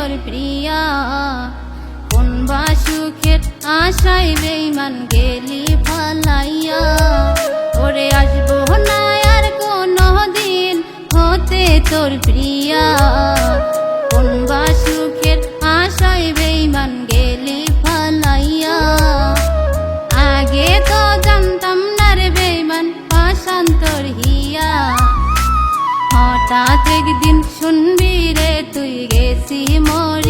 তোর প্রিয়া। কোন বা আশায় বেইমান গেলি ফালাইয়া? ওরে আসব না আর কোনো দিন হতে তোর প্রিয়া। কোন বা আশায় বেইমান গেলি ফালাইয়া? আগে তো জানতাম না রে বেইমান পাশান্তর হিয়া। হঠাৎ একদিন শুনবি রে তুই গেছি মরিয়া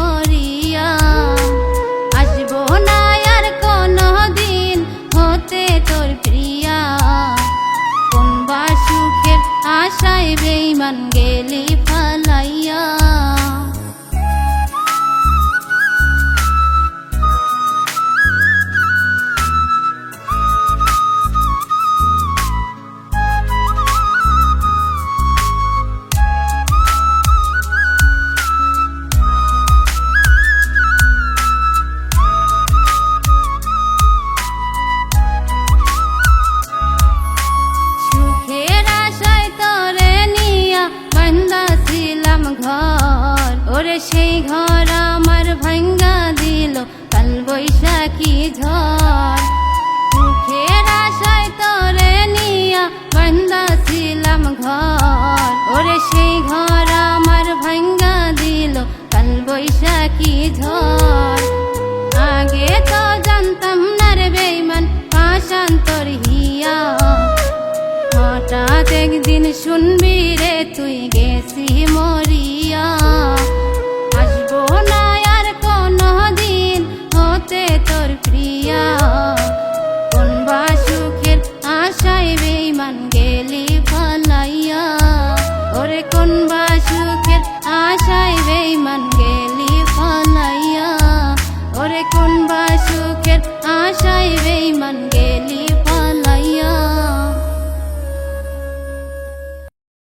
গেলি ওরে সেই ঘর আমার ভাঙ্গা দিল কাল বৈশাখী ঝড়। সুখের আশায় তোরে নিয়া বান্দা ছিলাম ঘর। ওরে সেই ঘর আমার ভাঙ্গা দিল কাল বৈশাখী ঝড়। আগে তো জানতাম না রে বেইমান পাশান্তর হিয়া। হঠাৎ একদিন শুনবি ওরে কোন বাসুকের আশায় বেইমান গেলি ফালাইয়া? ওরে কোন বা